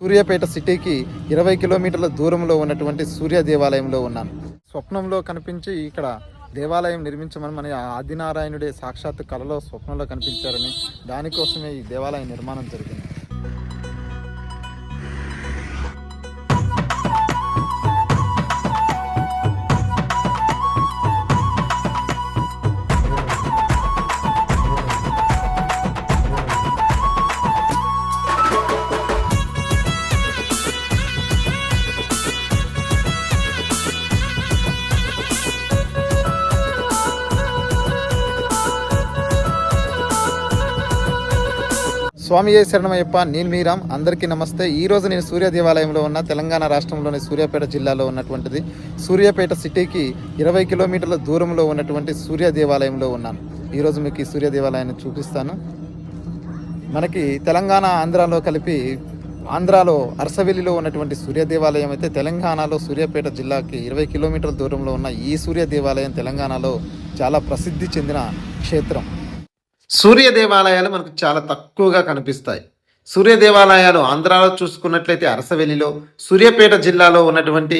సూర్యాపేట సిటీకి ఇరవై కిలోమీటర్ల దూరంలో ఉన్నటువంటి సూర్య దేవాలయంలో ఉన్నాను. స్వప్నంలో కనిపించి ఇక్కడ దేవాలయం నిర్మించమని మన ఆదినారాయణుడే సాక్షాత్ కళలో స్వప్నంలో కనిపించారని దానికోసమే ఈ దేవాలయం నిర్మాణం జరిగింది. స్వామి ఏ శరణమయ్యప్ప నేను మీరామ్ అందరికీ నమస్తే. ఈ రోజు నేను సూర్య దేవాలయంలో ఉన్న తెలంగాణ రాష్ట్రంలోని సూర్యాపేట జిల్లాలో ఉన్నటువంటిది. సూర్యాపేట సిటీకి ఇరవై కిలోమీటర్ల దూరంలో ఉన్నటువంటి సూర్య దేవాలయంలో ఉన్నాను. ఈరోజు మీకు ఈ సూర్య దేవాలయాన్ని చూపిస్తాను. మనకి తెలంగాణ ఆంధ్రాలో కలిపి ఆంధ్రాలో అరసవెల్లిలో ఉన్నటువంటి సూర్య దేవాలయం అయితే తెలంగాణలో సూర్యాపేట జిల్లాకి ఇరవై కిలోమీటర్ల దూరంలో ఉన్న ఈ సూర్య దేవాలయం తెలంగాణలో చాలా ప్రసిద్ధి చెందిన క్షేత్రం. సూర్య దేవాలయాలు మనకు చాలా తక్కువగా కనిపిస్తాయి. సూర్య దేవాలయాలు ఆంధ్రాలో చూసుకున్నట్లయితే అరసవెల్లిలో సూర్యాపేట జిల్లాలో ఉన్నటువంటి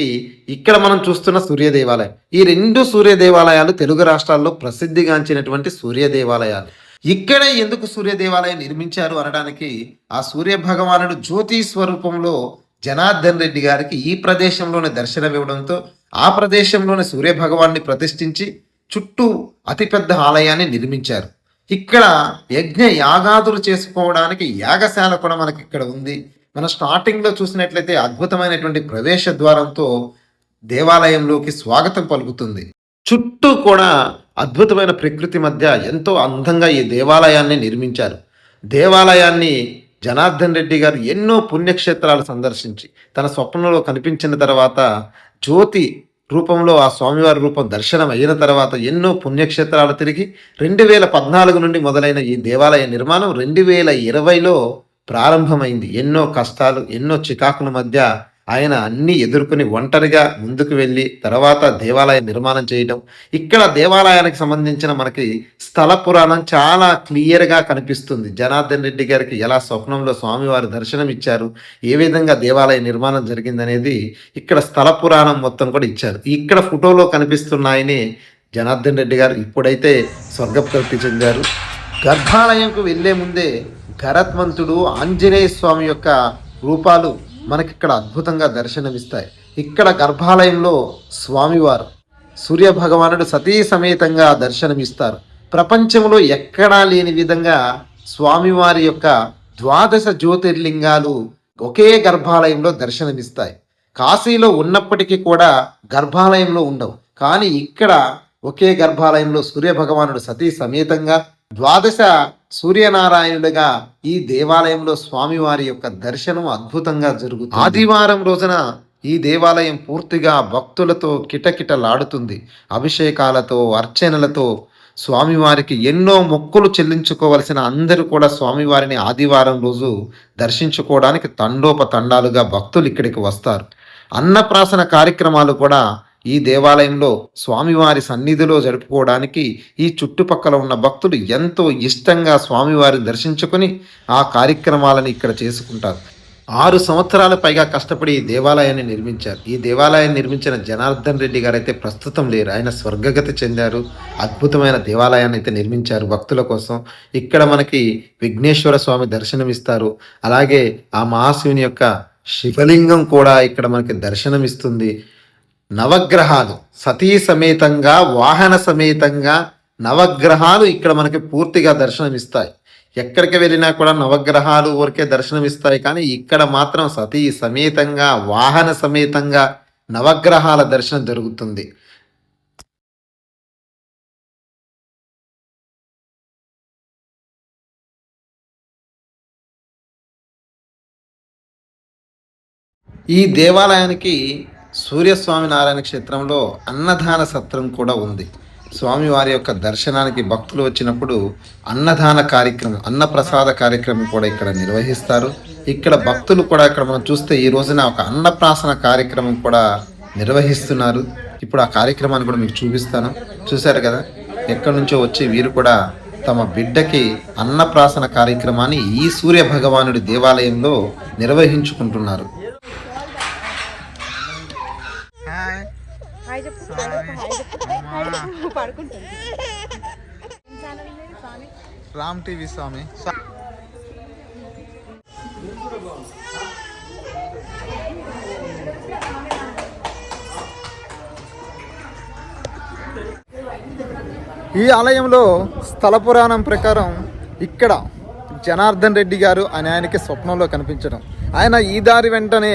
ఇక్కడ మనం చూస్తున్న సూర్య దేవాలయం ఈ రెండు సూర్య దేవాలయాలు తెలుగు రాష్ట్రాల్లో ప్రసిద్ధిగాంచినటువంటి సూర్య దేవాలయాలు ఇక్కడ ఎందుకు సూర్య దేవాలయం నిర్మించారు అనడానికి ఆ సూర్య భగవానుడు జ్యోతి స్వరూపంలో జనార్దన్ రెడ్డి గారికి ఈ ప్రదేశంలోనే దర్శనమివ్వడంతో ఆ ప్రదేశంలోనే సూర్య భగవాన్ని ప్రతిష్ఠించి చుట్టూ అతిపెద్ద ఆలయాన్ని నిర్మించారు. ఇక్కడ యజ్ఞ యాగాదులు చేసుకోవడానికి యాగశాల కూడా మనకి ఇక్కడ ఉంది. మనం స్టార్టింగ్లో చూసినట్లయితే అద్భుతమైనటువంటి ప్రవేశ ద్వారంతో దేవాలయంలోకి స్వాగతం పలుకుతుంది. చుట్టూ కూడా అద్భుతమైన ప్రకృతి మధ్య ఎంతో అందంగా ఈ దేవాలయాన్ని నిర్మించారు. దేవాలయాన్ని జనార్దన్ రెడ్డి గారు ఎన్నో పుణ్యక్షేత్రాలు సందర్శించి తన స్వప్నంలో కనిపించిన తర్వాత జ్యోతి రూపంలో ఆ స్వామివారి రూపం దర్శనం అయిన తర్వాత ఎన్నో పుణ్యక్షేత్రాలు తిరిగి రెండు వేల పద్నాలుగు నుండి మొదలైన ఈ దేవాలయ నిర్మాణం రెండు వేల ఇరవైలో ప్రారంభమైంది. ఎన్నో కష్టాలు ఎన్నో చికాకుల మధ్య ఆయన అన్ని ఎదుర్కొని ఒంటరిగా ముందుకు వెళ్ళి తర్వాత దేవాలయ నిర్మాణం చేయడం ఇక్కడ దేవాలయానికి సంబంధించిన మనకి స్థల పురాణం చాలా క్లియర్గా కనిపిస్తుంది. జనార్దన్ రెడ్డి గారికి ఎలా స్వప్నంలో స్వామివారి దర్శనం ఇచ్చారు ఏ విధంగా దేవాలయ నిర్మాణం జరిగిందనేది ఇక్కడ స్థల పురాణం మొత్తం కూడా ఇచ్చారు. ఇక్కడ ఫోటోలో కనిపిస్తున్నాయని జనార్దన్ రెడ్డి గారు. ఇప్పుడైతే స్వర్గప్రతి చెందారు. గర్భాలయంకు వెళ్ళే ముందే గరత్మంతుడు ఆంజనేయ స్వామి యొక్క రూపాలు మనకిక్కడ అద్భుతంగా దర్శనమిస్తాయి. ఇక్కడ గర్భాలయంలో స్వామివారు సూర్య భగవానుడు సతీ సమేతంగా దర్శనమిస్తారు. ప్రపంచంలో ఎక్కడా లేని విధంగా స్వామివారి యొక్క ద్వాదశ జ్యోతిర్లింగాలు ఒకే గర్భాలయంలో దర్శనమిస్తాయి. కాశీలో ఉన్నప్పటికీ కూడా గర్భాలయంలో ఉండవు. కానీ ఇక్కడ ఒకే గర్భాలయంలో సూర్య భగవానుడు సతీ సమేతంగా ద్వాదశ సూర్యనారాయణుడిగా ఈ దేవాలయంలో స్వామివారి యొక్క దర్శనం అద్భుతంగా జరుగుతుంది. ఆదివారం రోజున ఈ దేవాలయం పూర్తిగా భక్తులతో కిటకిటలాడుతుంది. అభిషేకాలతో అర్చనలతో స్వామివారికి ఎన్నో మొక్కులు చెల్లించుకోవలసిన అందరూ కూడా స్వామివారిని ఆదివారం రోజు దర్శించుకోవడానికి తండోపతండాలుగా భక్తులు ఇక్కడికి వస్తారు. అన్నప్రాసన కార్యక్రమాలు కూడా ఈ దేవాలయంలో స్వామివారి సన్నిధిలో జరుపుకోవడానికి ఈ చుట్టుపక్కల ఉన్న భక్తులు ఎంతో ఇష్టంగా స్వామివారిని దర్శించుకొని ఆ కార్యక్రమాలను ఇక్కడ చేసుకుంటారు. ఆరు సంవత్సరాల పైగా కష్టపడి ఈ దేవాలయాన్ని నిర్మించారు. ఈ దేవాలయాన్ని నిర్మించిన జనార్దన్ రెడ్డి గారు అయితే ప్రస్తుతం లేరు. ఆయన స్వర్గగతి చెందారు. అద్భుతమైన దేవాలయాన్ని అయితే నిర్మించారు భక్తుల కోసం. ఇక్కడ మనకి విఘ్నేశ్వర స్వామి దర్శనమిస్తారు. అలాగే ఆ మహాశివుని యొక్క శివలింగం కూడా ఇక్కడ మనకి దర్శనమిస్తుంది. నవగ్రహాలు సతీ సమేతంగా వాహన సమేతంగా నవగ్రహాలు ఇక్కడ మనకి పూర్తిగా దర్శనమిస్తాయి. ఎక్కడికి వెళ్ళినా కూడా నవగ్రహాలు ఊరికే దర్శనమిస్తాయి కానీ ఇక్కడ మాత్రం సతీ సమేతంగా వాహన సమేతంగా నవగ్రహాల దర్శనం జరుగుతుంది. ఈ దేవాలయానికి సూర్యస్వామి నారాయణ క్షేత్రంలో అన్నదాన సత్రం కూడా ఉంది. స్వామివారి యొక్క దర్శనానికి భక్తులు వచ్చినప్పుడు అన్నదాన కార్యక్రమం అన్నప్రసాద కార్యక్రమం కూడా ఇక్కడ నిర్వహిస్తారు. ఇక్కడ భక్తులు కూడా ఇక్కడ మనం చూస్తే ఈ రోజున ఒక అన్నప్రాసన కార్యక్రమం కూడా నిర్వహిస్తున్నారు. ఇప్పుడు ఆ కార్యక్రమాన్ని కూడా మీకు చూపిస్తాను. చూశారు కదా? ఎక్కడి నుంచో వచ్చి వీరు కూడా తమ బిడ్డకి అన్నప్రాసన కార్యక్రమాన్ని ఈ సూర్య భగవానుడి దేవాలయంలో నిర్వహించుకుంటున్నారు. హాయ్ చెప్పు. హాయ్ హాయ్ రామ్ టీవీ స్వామి? ఈ ఆలయంలో స్థల పురాణం ప్రకారం ఇక్కడ జనార్దన్ రెడ్డి గారు అని ఆయనకి స్వప్నంలో కనిపించడం. ఆయన ఈ దారి వెంటనే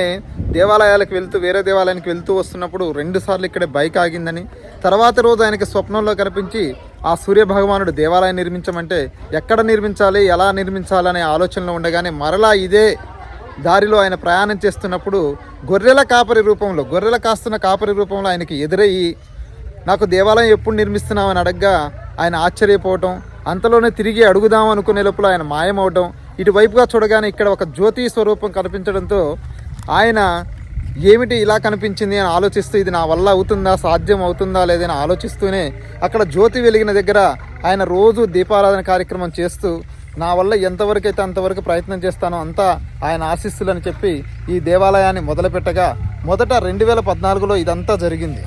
దేవాలయాలకు వెళ్తూ వేరే దేవాలయానికి వెళ్తూ వస్తున్నప్పుడు రెండుసార్లు ఇక్కడే బైక్ ఆగిందని తర్వాత రోజు ఆయనకి స్వప్నంలో కనిపించి ఆ సూర్య భగవానుడు దేవాలయం నిర్మించమంటే ఎక్కడ నిర్మించాలి ఎలా నిర్మించాలనే ఆలోచనలో ఉండగానే మరలా ఇదే దారిలో ఆయన ప్రయాణం చేస్తున్నప్పుడు గొర్రెల కాపరి రూపంలో గొర్రెల కాస్తున్న కాపరి రూపంలో ఆయనకి ఎదురయ్యి నాకు దేవాలయం ఎప్పుడు నిర్మిస్తున్నామని అడగ్గా ఆయన ఆశ్చర్యపోవటం అంతలోనే తిరిగి అడుగుదాం అనుకునే లోపల ఆయన మాయమవటం ఇటువైపుగా చూడగానే ఇక్కడ ఒక జ్యోతి స్వరూపం కనిపించడంతో ఆయన ఏమిటి ఇలా కనిపించింది అని ఆలోచిస్తూ ఇది నా వల్ల అవుతుందా సాధ్యం అవుతుందా లేదని ఆలోచిస్తూనే అక్కడ జ్యోతి వెలిగిన దగ్గర ఆయన రోజు దీపారాధన కార్యక్రమం చేస్తూ నా వల్ల ఎంతవరకు అయితే అంతవరకు ప్రయత్నం చేస్తానో అంతా ఆయన ఆశిస్సులని చెప్పి ఈ దేవాలయాన్ని మొదలుపెట్టగా మొదట రెండు వేల పద్నాలుగులో ఇదంతా జరిగింది.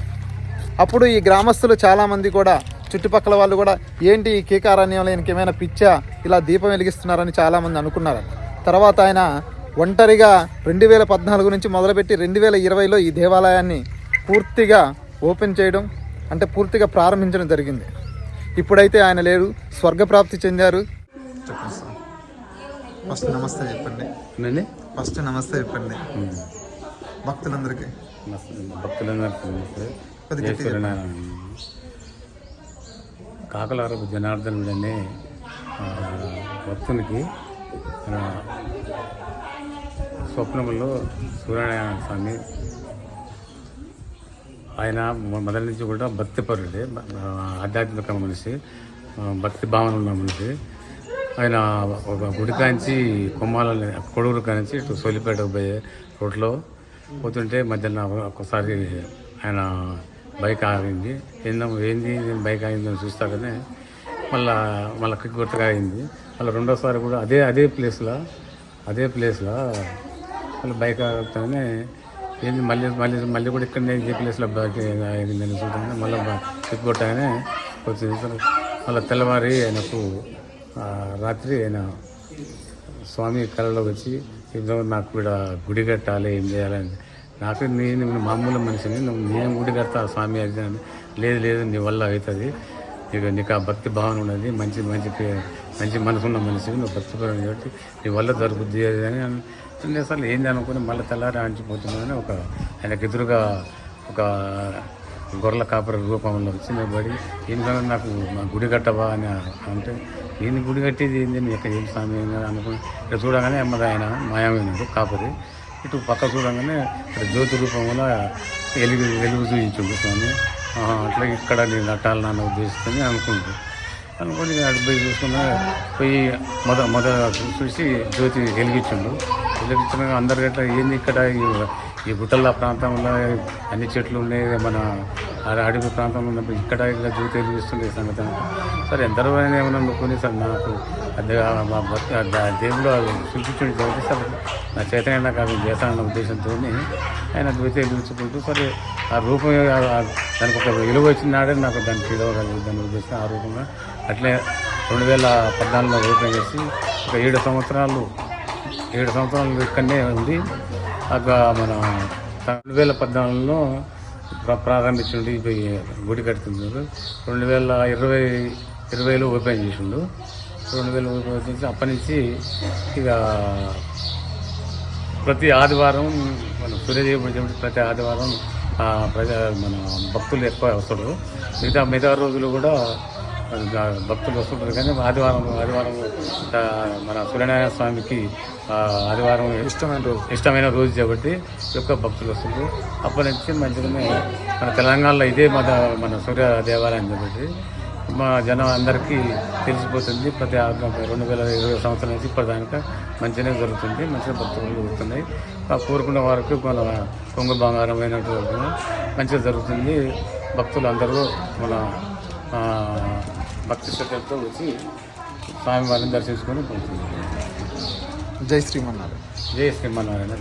అప్పుడు ఈ గ్రామస్తులు చాలామంది కూడా చుట్టుపక్కల వాళ్ళు కూడా ఏంటి ఈ కీకారణ్యంలో ఏమైనా పిచ్చా ఇలా దీపం వెలిగిస్తున్నారని చాలామంది అనుకున్నారు. తర్వాత ఆయన ఒంటరిగా రెండు వేల పద్నాలుగు నుంచి మొదలుపెట్టి రెండు వేల ఇరవైలో ఈ దేవాలయాన్ని పూర్తిగా ఓపెన్ చేయడం అంటే పూర్తిగా ప్రారంభించడం జరిగింది. ఇప్పుడైతే ఆయన లేరు స్వర్గప్రాప్తి చెందారు. ఫస్ట్ నమస్తే చెప్పండి. ఫస్ట్ నమస్తే చెప్పండి. భక్తులందరికీ. భక్తులందరికీ కొద్ది జై గట్టిగా సూర్యనారాయణ కాకలారపు జనార్దనుడు అనే భక్తునికి స్వప్నంలో సూర్యనారాయణ స్వామి ఆయన మొదటి నుంచి కూడా భక్తిపరుడే ఆధ్యాత్మిక మనిషి భక్తి భావన ఉన్న మనిషి. ఆయన ఒక గుడి కాంచి కొమ్మాల కొడూరు కాంచి ఇటు సోలిపేట పోయే రోడ్లో పోతుంటే మధ్యాహ్నం ఒకసారి ఆయన బైక్ ఆగింది. ఏందో ఏంది బైక్ ఆగింది అని చూస్తా కానీ మళ్ళా మళ్ళీ గుర్తుగా అయింది మళ్ళీ రెండోసారి కూడా అదే అదే ప్లేస్లో అదే ప్లేస్లో మళ్ళీ బైక్ ఆగుతానే ఏంది మళ్ళీ మళ్ళీ మళ్ళీ కూడా ఇక్కడ ఇదే ప్లేస్లో బైక్ ఆగిందని చూడగానే మళ్ళీ కిక్ కొట్టగానే వచ్చింది. మళ్ళీ తెల్లవారి ఆయనకు రాత్రి ఆయన స్వామి కళలో వచ్చి ఏదో నాకు కూడా గుడి కట్టాలి ఏం చేయాలని నాకు నేను మామూలు మనిషిని నువ్వు నేను గుడి కడతా స్వామి అది అని. లేదు లేదు నీ వల్ల అవుతుంది. నీకు నీకు ఆ భక్తి భావన ఉన్నది. మంచి మంచి మంచి మనసు ఉన్న మనిషి నువ్వు భక్తి పరం కాబట్టి నీ వల్ల దొరుకుద్ది అని అన్న అసలు ఏంది అనుకుని మళ్ళీ తెల్లారి ఆంచిపోతుందని ఒక ఆయనకు ఎదురుగా ఒక గొర్రెల కాపరి రూపంలో వచ్చి పడి ఏంటంటే నాకు మా గుడి కట్టవా? అని అంటే నేను గుడి కట్టేది? ఏంది? నీ యొక్క ఏం స్వామి? అనుకుని ఇక్కడ చూడగానే అమ్మది ఆయన మాయమైనడు కాపరి. ఇటు పక్క చూడగానే ఇక్కడ జ్యోతి రూపంలో వెలుగు వెలుగు చూపించుండు స్వామి. అట్లా ఇక్కడ నేను కట్టాలని ఉద్దేశిస్తుంది అనుకుంటూ. అనుకొని అటు పోయి చూసుకున్నా పోయి మొద మొద చూసి జ్యోతి వెలిగించిండు. వెలిగించిన అందరికట్లా ఏంది ఇక్కడ ఈ- బుట్టల గుట్టల ప్రాంతంలో అన్ని చెట్లు ఉన్నాయి మన అడవి ప్రాంతంలో ఉన్నప్పుడు ఇక్కడ ఇక్కడ జ్యోతి వెలిగిస్తుంది సంగతి సార్ సరే ఎందరో అయినా ఏమైనా అనుకుని సార్ నాకు దేవుడు చూపించుండి జ్యోతి సార్ నా చేతనే నాకు అది చేస్తానన్న ఉద్దేశంతో ఆయన జ్యోతి వెలిగించుకుంటూ సరే ఆ రూపం దానికి ఒక విలువ వచ్చిన నాడే నాకు దానికి దాని ఉద్దేశం ఆ రూపంగా అట్లే రెండు వేల పద్నాలుగులో రూపం చేసి ఒక ఏడు సంవత్సరాలు ఏడు సంవత్సరాలు ఇక్కడనే ఉంది మన రెండు వేల పద్నాలుగులో ప్రారంభించిండు ఈ గుడి కడుతున్నారు రెండు వేల ఇరవై ఇరవైలో ఓపెన్ చేసిండు. రెండు వేల ఓపెన్ చేసి అప్పటి నుంచి ఇక ప్రతి ఆదివారం మన సూర్యదేవుడు చెబుతూ ప్రతి ఆదివారం ప్రజా మన భక్తులు ఎక్కువ వస్తాడు మిగతా మిగతా రోజులు కూడా భక్తులు వస్తుంటారు. కానీ ఆదివారం ఆదివారం మన సూర్యనారాయణ స్వామికి ఆదివారం ఇష్టమైన రోజు. ఇష్టమైన రోజు కాబట్టి ఎక్కువ భక్తులు వస్తుంటారు. అప్పటి నుంచి మంచిగానే మన తెలంగాణలో ఇదే మన మన సూర్య దేవాలయం కాబట్టి మా జనం అందరికీ తెలిసిపోతుంది. ప్రతి రెండు వేల ఇరవై సంవత్సరం నుంచి ఇప్పటిదాకా మంచిగానే జరుగుతుంది. మంచిగా భక్తులు జరుగుతున్నాయి. ఆ కోరుకున్న వారికి మన కొంగు బంగారమైనటువంటి మంచిగా జరుగుతుంది. భక్తులు అందరూ మన ఆ, భక్తి శ్రద్ధలతో వచ్చి స్వామి వారిని దర్శించుకొని పోతుంది. జై శ్రీమన్నారాయణ. జయ శ్రీమన్నారాయణ.